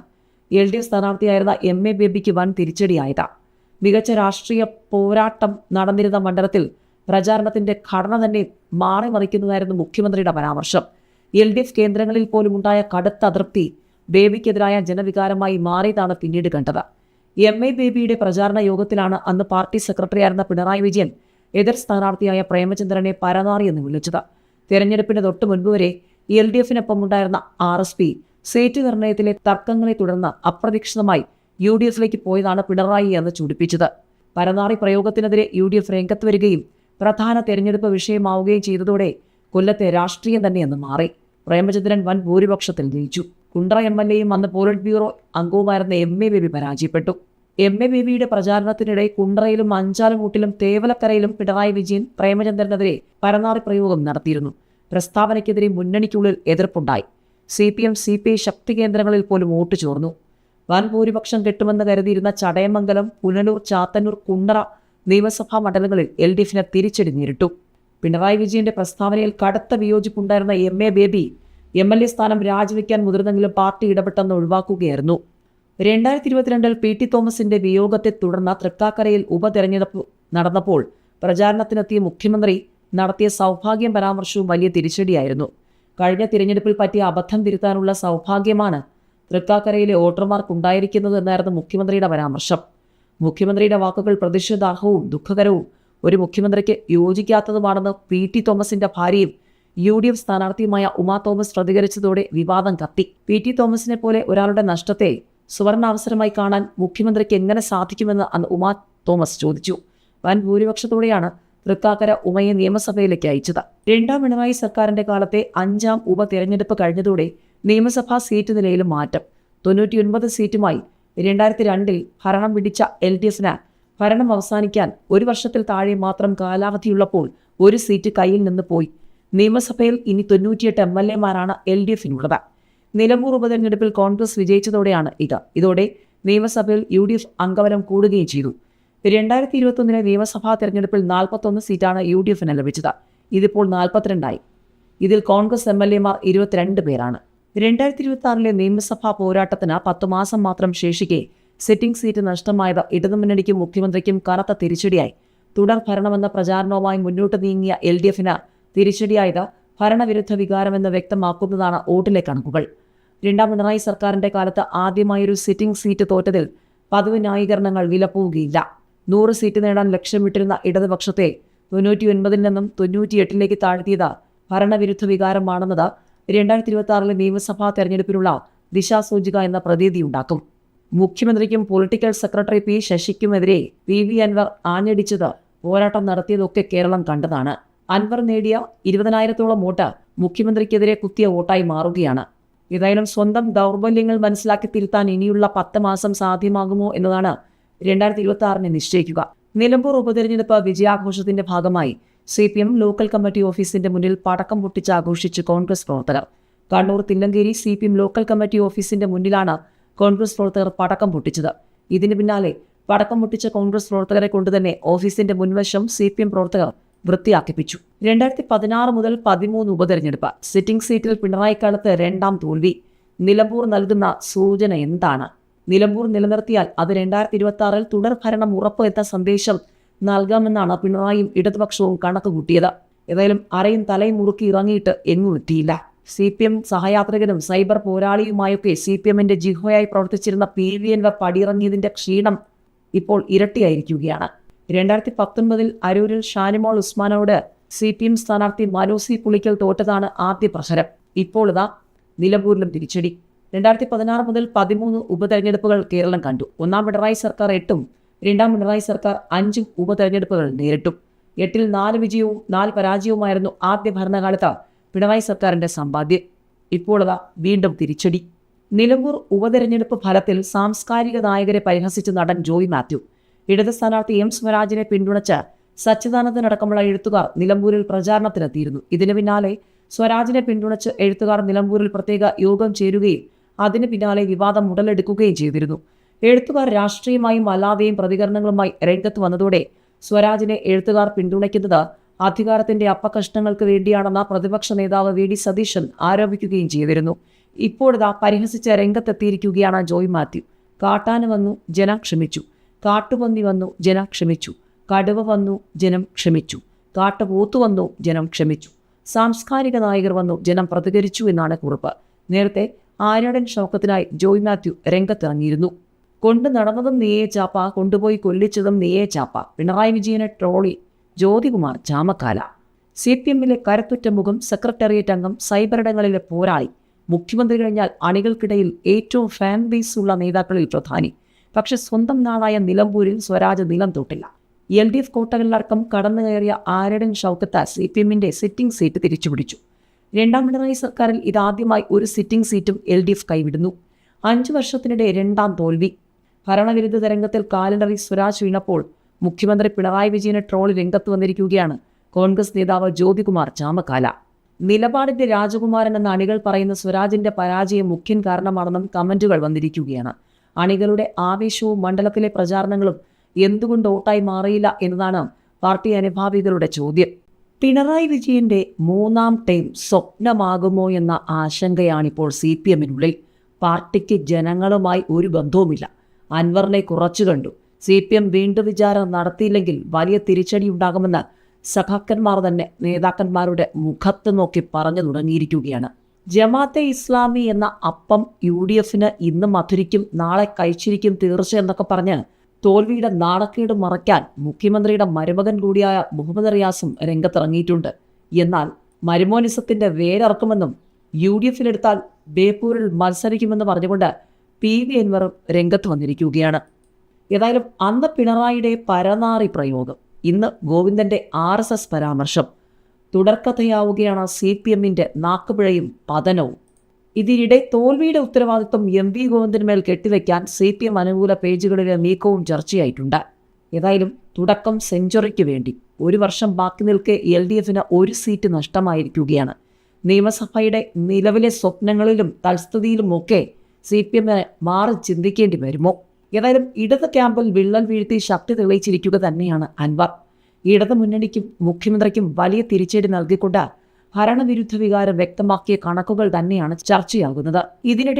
എൽ ഡി എഫ് സ്ഥാനാർത്ഥിയായിരുന്ന എം എ ബേബിക്ക് വൻ തിരിച്ചടിയായത്. മികച്ച രാഷ്ട്രീയ പോരാട്ടം നടന്നിരുന്ന മണ്ഡലത്തിൽ പ്രചാരണത്തിന്റെ ഘടന തന്നെ മാറിമറിക്കുന്നതായിരുന്നു മുഖ്യമന്ത്രിയുടെ പരാമർശം. എൽ ഡി എഫ് കേന്ദ്രങ്ങളിൽ പോലും ഉണ്ടായ കടുത്ത അതൃപ്തി ബേബിക്കെതിരായ ജനവികാരമായി മാറിയതാണ് പിന്നീട് കണ്ടത്. എം എ ബേബിയുടെ പ്രചാരണ യോഗത്തിലാണ് അന്ന് പാർട്ടി സെക്രട്ടറിയായിരുന്ന പിണറായി വിജയൻ എതിർ സ്ഥാനാർത്ഥിയായ പ്രേമചന്ദ്രനെ പരതാറിയെന്ന് വിളിച്ചത്. തെരഞ്ഞെടുപ്പിന് തൊട്ടു മുൻപ് വരെ എൽ ഡി എഫിനൊപ്പം ഉണ്ടായിരുന്ന ആർ എസ് പി സീറ്റ് നിർണയത്തിലെ തർക്കങ്ങളെ തുടർന്ന് അപ്രതീക്ഷിതമായി യു ഡി എഫിലേക്ക് പോയതാണ് പിണറായി എന്ന് ചൂടിപ്പിച്ചത് പരനാറി പ്രയോഗത്തിനെതിരെ യു ഡി എഫ് രംഗത്ത് വരികയും പ്രധാന തെരഞ്ഞെടുപ്പ് വിഷയമാവുകയും ചെയ്തതോടെ കൊല്ലത്തെ രാഷ്ട്രീയം തന്നെയെന്ന് മാറി. പ്രേമചന്ദ്രൻ വൻ ഭൂരിപക്ഷത്തിൽ ജയിച്ചു. കുണ്ട്ര എം എൽ എയും അന്ന് പോളിറ്റ് ബ്യൂറോ അംഗവുമായിരുന്ന എം എ ബേബി പരാജയപ്പെട്ടു. എം എ ബേബിയുടെ പ്രചാരണത്തിനിടെ കുണ്ട്രയിലും അഞ്ചാലുമൂട്ടിലും തേവലക്കരയിലും പിണറായി വിജയൻ പ്രേമചന്ദ്രനെതിരെ പരനാറി പ്രയോഗം നടത്തിയിരുന്നു. പ്രസ്താവനയ്ക്കെതിരെ മുന്നണിക്കുള്ളിൽ എതിർപ്പുണ്ടായി. C P M C P I ശക്തി കേന്ദ്രങ്ങളിൽ പോലും വോട്ട് ചോർന്നു. വൻ ഭൂരിപക്ഷം കിട്ടുമെന്ന് കരുതിയിരുന്ന ചടയമംഗലം പുനലൂർ ചാത്തന്നൂർ കുണ്ടറ നിയമസഭാ മണ്ഡലങ്ങളിൽ എൽ ഡി എഫിനെ തിരിച്ചടി നേരിട്ടു പിണറായി വിജയന്റെ പ്രസ്താവനയിൽ കടുത്ത വിയോജിപ്പുണ്ടായിരുന്ന M A Baby M L A സ്ഥാനം രാജിവെക്കാൻ മുതിർന്നെങ്കിലും പാർട്ടി ഇടപെട്ടെന്ന് ഒഴിവാക്കുകയായിരുന്നു. രണ്ടായിരത്തി ഇരുപത്തിരണ്ടിൽ പി ടി തോമസിന്റെ വിയോഗത്തെ തുടർന്ന് തൃക്കാക്കരയിൽ ഉപതെരഞ്ഞെടുപ്പ് നടന്നപ്പോൾ പ്രചാരണത്തിനെത്തിയ മുഖ്യമന്ത്രി നടത്തിയ സൗഭാഗ്യം പരാമർശവും വലിയ തിരിച്ചടിയായിരുന്നു. കഴിഞ്ഞ തിരഞ്ഞെടുപ്പിൽ പറ്റിയ അബദ്ധം തിരുത്താനുള്ള സൗഭാഗ്യമാണ് തൃക്കാക്കരയിലെ വോട്ടർമാർക്കുണ്ടായിരിക്കുന്നത് എന്നായിരുന്നു മുഖ്യമന്ത്രിയുടെ പരാമർശം. മുഖ്യമന്ത്രിയുടെ വാക്കുകൾ പ്രതിഷേധാർഹവും ദുഃഖകരവും. ഒരു മുഖ്യമന്ത്രിക്ക് യോജിക്കാത്തതുമാണെന്ന് പി ടി തോമസിന്റെ ഭാര്യയും യു ഡി എഫ് സ്ഥാനാർത്ഥിയുമായ ഉമാ തോമസ് പ്രതികരിച്ചതോടെ വിവാദം കത്തി. പി ടി തോമസിനെ പോലെ ഒരാളുടെ നഷ്ടത്തെ സുവർണാവസരമായി കാണാൻ മുഖ്യമന്ത്രിക്ക് എങ്ങനെ സാധിക്കുമെന്ന് അന്ന് ഉമാ തോമസ് ചോദിച്ചു. വൻ ഭൂരിപക്ഷത്തോടെയാണ് തൃക്കാക്കര ഉമയെ നിയമസഭയിലേക്ക് അയച്ചത്. രണ്ടാം പിണറായി സർക്കാരിന്റെ കാലത്തെ അഞ്ചാം ഉപതെരഞ്ഞെടുപ്പ് കഴിഞ്ഞതോടെ നിയമസഭാ സീറ്റ് നിലയിലും മാറ്റം. തൊണ്ണൂറ്റിയൊൻപത് സീറ്റുമായി രണ്ടായിരത്തി രണ്ടിൽ ഭരണം പിടിച്ച എൽ ഡി എഫിന് ഭരണം അവസാനിക്കാൻ ഒരു വർഷത്തിൽ താഴെ മാത്രം കാലാവധിയുള്ളപ്പോൾ ഒരു സീറ്റ് കയ്യിൽ നിന്ന് പോയി. നിയമസഭയിൽ ഇനി തൊണ്ണൂറ്റിയെട്ട് എം എൽ എമാരാണ് എൽ ഡി എഫിനുള്ളത് നിലമ്പൂർ ഉപതെരഞ്ഞെടുപ്പിൽ കോൺഗ്രസ് വിജയിച്ചതോടെയാണ് ഇത്. ഇതോടെ നിയമസഭയിൽ യു ഡി എഫ് അംഗബലം കൂടുകയും ചെയ്തു. രണ്ടായിരത്തി ഇരുപത്തൊന്നിലെ നിയമസഭാ തെരഞ്ഞെടുപ്പിൽ നാൽപ്പത്തൊന്ന് സീറ്റാണ് യു ഡി എഫിന് ലഭിച്ചത്. ഇതിപ്പോൾ നാൽപ്പത്തിരണ്ടായി. ഇതിൽ കോൺഗ്രസ് എം എൽ എമാർ ഇരുപത്തിരണ്ട് പേരാണ്. രണ്ടായിരത്തി ഇരുപത്തി ആറിലെ നിയമസഭാ പോരാട്ടത്തിന് പത്തു മാസം മാത്രം ശേഷിക്കെ സിറ്റിംഗ് സീറ്റ് നഷ്ടമായത് ഇടതുമുന്നണിക്കും മുഖ്യമന്ത്രിക്കും കനത്ത തിരിച്ചടിയായി. തുടർ ഭരണമെന്ന പ്രചാരണവുമായി മുന്നോട്ട് നീങ്ങിയ എൽ ഡി എഫിന് തിരിച്ചടിയായത് ഭരണവിരുദ്ധ വികാരമെന്ന് വ്യക്തമാക്കുന്നതാണ് വോട്ടിലെ കണക്കുകൾ. രണ്ടാം പിണറായി സർക്കാരിന്റെ കാലത്ത് ആദ്യമായൊരു സിറ്റിംഗ് സീറ്റ് തോറ്റതിൽ പതിവ് ന്യായീകരണങ്ങൾ വിലപ്പോവുകയില്ല. നൂറ് സീറ്റ് നേടാൻ ലക്ഷ്യമിട്ടിരുന്ന ഇടതുപക്ഷത്തെ തൊണ്ണൂറ്റി ഒൻപതിൽ നിന്നും തൊണ്ണൂറ്റിയെട്ടിലേക്ക് താഴ്ത്തിയത് ഭരണവിരുദ്ധ വികാരമാണെന്നത് രണ്ടായിരത്തി ഇരുപത്തി ആറിലെ നിയമസഭാ തെരഞ്ഞെടുപ്പിനുള്ള ദിശാസൂചിക എന്ന പ്രതീതിയുണ്ടാക്കും മുഖ്യമന്ത്രിക്കും പൊളിറ്റിക്കൽ സെക്രട്ടറി പി ശശിക്കുമെതിരെ പി വി അൻവർ ആഞ്ഞടിച്ചത് പോരാട്ടം നടത്തിയതൊക്കെ കേരളം കണ്ടതാണ്. അൻവർ നേടിയ ഇരുപതിനായിരത്തോളം വോട്ട് മുഖ്യമന്ത്രിക്കെതിരെ കുത്തിയ വോട്ടായി മാറുകയാണ്. ഏതായാലും സ്വന്തം ദൗർബല്യങ്ങൾ മനസ്സിലാക്കി തിരുത്താൻ ഇനിയുള്ള പത്ത് മാസം സാധ്യമാകുമോ എന്നതാണ് രണ്ടായിരത്തി ഇരുപത്തി ആറിനെ നിശ്ചയിക്കുക. നിലമ്പൂർ ഉപതെരഞ്ഞെടുപ്പ് വിജയാഘോഷത്തിന്റെ ഭാഗമായി C P M local committee ഓഫീസിന്റെ മുന്നിൽ പടക്കം പൊട്ടിച്ച് ആഘോഷിച്ച് കോൺഗ്രസ് പ്രവർത്തകർ. Kannur Thillankeri C P M local committee ഓഫീസിന്റെ മുന്നിലാണ് കോൺഗ്രസ് പ്രവർത്തകർ പടക്കം പൊട്ടിച്ചത്. ഇതിന് പിന്നാലെ പടക്കം പൊട്ടിച്ച കോൺഗ്രസ് പ്രവർത്തകരെ കൊണ്ടുതന്നെ ഓഫീസിന്റെ മുൻവശം സി പി എം പ്രവർത്തകർ വൃത്തിയാക്കിപ്പിച്ചു. രണ്ടായിരത്തി പതിനാറ് മുതൽ പതിമൂന്ന് ഉപതെരഞ്ഞെടുപ്പ്. സിറ്റിംഗ് സീറ്റിൽ പിണറായി കാലത്ത് രണ്ടാം തോൽവി. നിലമ്പൂർ നൽകുന്ന സൂചന എന്താണ്? നിലമ്പൂർ നിലനിർത്തിയാൽ അത് രണ്ടായിരത്തി ഇരുപത്തി ആറിൽ തുടർ ഭരണം ഉറപ്പുവെത്ത സന്ദേശം നൽകാമെന്നാണ് പിണറായിയും ഇടതുപക്ഷവും കണക്ക് കൂട്ടിയത്. ഏതായാലും അറയും തലയും മുറുക്കി ഇറങ്ങിയിട്ട് എങ്ങും എത്തിയില്ല. സി പി എം സഹയാത്രികനും സൈബർ പോരാളിയുമായൊക്കെ സി പി എമ്മിന്റെ ജിഹോയായി പ്രവർത്തിച്ചിരുന്ന പി വി എൻ പടിയിറങ്ങിയതിന്റെ ക്ഷീണം ഇപ്പോൾ ഇരട്ടിയായിരിക്കുകയാണ്. രണ്ടായിരത്തി പത്തൊൻപതിൽ അരൂരിൽ ഷാനിമോൾ ഉസ്മാനോട് സി പി എം സ്ഥാനാർത്ഥി മനോസി പുളിക്കൽ തോറ്റതാണ് ആദ്യ പ്രഹരം. ഇപ്പോൾ ഇതാ നിലമ്പൂരിലും തിരിച്ചടി. രണ്ടായിരത്തി പതിനാറ് മുതൽ പതിമൂന്ന് ഉപതെരഞ്ഞെടുപ്പുകൾ കേരളം കണ്ടു. ഒന്നാം പിണറായി സർക്കാർ എട്ടും രണ്ടാം പിണറായി സർക്കാർ അഞ്ചും ഉപതെരഞ്ഞെടുപ്പുകൾ നേരിട്ടു. എട്ടിൽ നാല് വിജയവും നാല് പരാജയവുമായിരുന്നു ആദ്യ ഭരണകാലത്ത് പിണറായി സർക്കാരിന്റെ സമ്പാദ്യം. ഇപ്പോൾ വീണ്ടും തിരിച്ചടി. നിലമ്പൂർ ഉപതെരഞ്ഞെടുപ്പ് ഫലത്തിൽ സാംസ്കാരിക നായകരെ പരിഹസിച്ച നടൻ ജോയ് മാത്യു. ഇടത് സ്ഥാനാർത്ഥി എം സ്വരാജിനെ പിന്തുണച്ച് സച്ചിദാനന്ദനടക്കമുള്ള എഴുത്തുകാർ നിലമ്പൂരിൽ പ്രചാരണത്തിനെത്തിയിരുന്നു. ഇതിനു പിന്നാലെ സ്വരാജിനെ പിന്തുണച്ച് എഴുത്തുകാർ നിലമ്പൂരിൽ പ്രത്യേക യോഗം ചേരുകയും അതിന് പിന്നാലെ വിവാദം ഉടലെടുക്കുകയും ചെയ്തിരുന്നു. എഴുത്തുകാർ രാഷ്ട്രീയമായും അല്ലാതെയും പ്രതികരണങ്ങളുമായി രംഗത്ത് വന്നതോടെ സ്വരാജിനെ എഴുത്തുകാർ പിന്തുണയ്ക്കുന്നത് അധികാരത്തിന്റെ അപ്പകഷ്ണങ്ങൾക്ക് വേണ്ടിയാണെന്ന പ്രതിപക്ഷ നേതാവ് വി. ഡി. സതീശൻ ആരോപിക്കുകയും ചെയ്തിരുന്നു. ഇപ്പോഴിതാ പരിഹസിച്ച് രംഗത്തെത്തിയിരിക്കുകയാണ് ജോയ് മാത്യു. കാട്ടാന വന്നു ജനം ക്ഷമിച്ചു. കാട്ടുപന്നി വന്നു ജനം ക്ഷമിച്ചു. കടുവ വന്നു ജനം ക്ഷമിച്ചു. കാട്ടുപോത്തു വന്നു ജനം ക്ഷമിച്ചു. സാംസ്കാരിക നായകർ വന്നു ജനം പ്രതികരിച്ചു എന്നാണ് കുറിപ്പ്. നേരത്തെ ആര്യാടൻ ഷൗക്കത്തിനായി ജോയ് മാത്യു രംഗത്തിറങ്ങിയിരുന്നു. കൊണ്ടു നടന്നതും നീയേ ചാപ്പ കൊണ്ടുപോയി കൊല്ലിച്ചതും നീയേ ചാപ്പ പിണറായി വിജയനെ ട്രോളി ജ്യോതികുമാർ ചാമക്കാല. സി പി എമ്മിലെ കരത്തുറ്റ മുഖം സെക്രട്ടേറിയറ്റ് അംഗം സൈബറിടങ്ങളിലെ പോരാളി മുഖ്യമന്ത്രി കഴിഞ്ഞാൽ അണികൾക്കിടയിൽ ഏറ്റവും ഫാൻ ബേസ് ഉള്ള നേതാക്കളിൽ പ്രധാനി. പക്ഷെ സ്വന്തം നാടായ നിലമ്പൂരിൽ സ്വരാജ് നിലം തൊട്ടില്ല. എൽ ഡി എഫ് കോട്ടകളിലടക്കം കടന്നു കയറിയ ആരടൻ ഷൗക്കത്ത് സി പി എമ്മിന്റെ സിറ്റിംഗ് സീറ്റ് തിരിച്ചുപിടിച്ചു. രണ്ടാം പിണറായി സർക്കാരിൽ ഇതാദ്യമായി ഒരു സിറ്റിംഗ് സീറ്റും എൽ ഡി എഫ് കൈവിടുന്നു. അഞ്ചു വർഷത്തിനിടെ രണ്ടാം തോൽവി. ഭരണവിരുദ്ധ തരംഗത്തിൽ കാലണ്ടറി സ്വരാജ് വീണപ്പോൾ മുഖ്യമന്ത്രി പിണറായി വിജയനെ ട്രോളി രംഗത്ത് വന്നിരിക്കുകയാണ്. കോൺഗ്രസ് നേതാവ് ജ്യോതികുമാർ ചാമക്കാല. നിലപാടിന്റെ രാജകുമാരൻ എന്ന അണികൾ പറയുന്ന സ്വരാജിന്റെ പരാജയം മുഖ്യൻ കാരണമാണെന്നും കമന്റുകൾ വന്നിരിക്കുകയാണ്. അണികളുടെ ആവേശവും മണ്ഡലത്തിലെ പ്രചാരണങ്ങളും എന്തുകൊണ്ട് വോട്ടായി മാറിയില്ല എന്നതാണ് പാർട്ടി അനുഭാവികളുടെ ചോദ്യം. പിണറായി വിജയന്റെ മൂന്നാം ടൈം സ്വപ്നമാകുമോ എന്ന ആശങ്കയാണിപ്പോൾ സി പി എമ്മിനുള്ളിൽ. പാർട്ടിക്ക് ജനങ്ങളുമായി ഒരു ബന്ധവുമില്ല. അൻവറിനെ കുറച്ചു കണ്ടു. സി പി എം വീണ്ടും വിചാരം നടത്തിയില്ലെങ്കിൽ വലിയ തിരിച്ചടി ഉണ്ടാകുമെന്ന് സഖാക്കന്മാർ തന്നെ നേതാക്കന്മാരുടെ മുഖത്ത് നോക്കി പറഞ്ഞു തുടങ്ങിയിരിക്കുകയാണ്. ജമാഅത്തെ ഇസ്ലാമി എന്ന അപ്പം യു ഡി എഫിന് ഇന്ന് മധുരിക്കും നാളെ കഴിച്ചിരിക്കും തീർച്ച എന്നൊക്കെ പറഞ്ഞ് തോൽവിയുടെ നാണക്കേട് മറയ്ക്കാൻ മുഖ്യമന്ത്രിയുടെ മരുമകൻ കൂടിയായ മുഹമ്മദ് റിയാസും രംഗത്തിറങ്ങിയിട്ടുണ്ട്. എന്നാൽ മരുമോനിസത്തിന്റെ വേരറക്കുമെന്നും യു ഡി എഫിലെടുത്താൽ ബേപ്പൂരിൽ മത്സരിക്കുമെന്ന് പറഞ്ഞുകൊണ്ട് പി വി അൻവറും രംഗത്ത് വന്നിരിക്കുകയാണ്. ഏതായാലും അന്ന് പിണറായിയുടെ പരനാറി പ്രയോഗം ഇന്ന് ഗോവിന്ദന്റെ ആർ എസ് എസ് പരാമർശം. തുടർക്കഥയാവുകയാണ് സി പി എമ്മിന്റെ നാക്കുപിഴയും പതനവും. ഇതിനിടെ തോൽവിയുടെ ഉത്തരവാദിത്വം എം വി ഗോവിന്ദനുമേൽ കെട്ടിവെക്കാൻ സി പി എം അനുകൂല പേജുകളിലെ നീക്കവും ചർച്ചയായിട്ടുണ്ട്. ഏതായാലും തുടക്കം സെഞ്ചുറിക്ക് വേണ്ടി. ഒരു വർഷം ബാക്കി നിൽക്കെ എൽ ഡി എഫിന് ഒരു സീറ്റ് നഷ്ടമായിരിക്കുകയാണ്. നിയമസഭയുടെ നിലവിലെ സ്വപ്നങ്ങളിലും തൽസ്ഥിതിയിലുമൊക്കെ സി പി എമ്മിന് മാറി ചിന്തിക്കേണ്ടി വരുമോ? ഏതായാലും ഇടത് ക്യാമ്പിൽ വിള്ളൽ വീഴ്ത്തി ശക്തി തെളിയിച്ചിരിക്കുക തന്നെയാണ് അൻവർ. ഇടതു മുന്നണിക്കും മുഖ്യമന്ത്രിക്കും വലിയ തിരിച്ചടി നൽകിക്കൊണ്ട് ഭരണവിരുദ്ധ വികാരം വ്യക്തമാക്കിയ കണക്കുകൾ തന്നെയാണ് ചർച്ചയാകുന്നത്. ഇതിനിടെ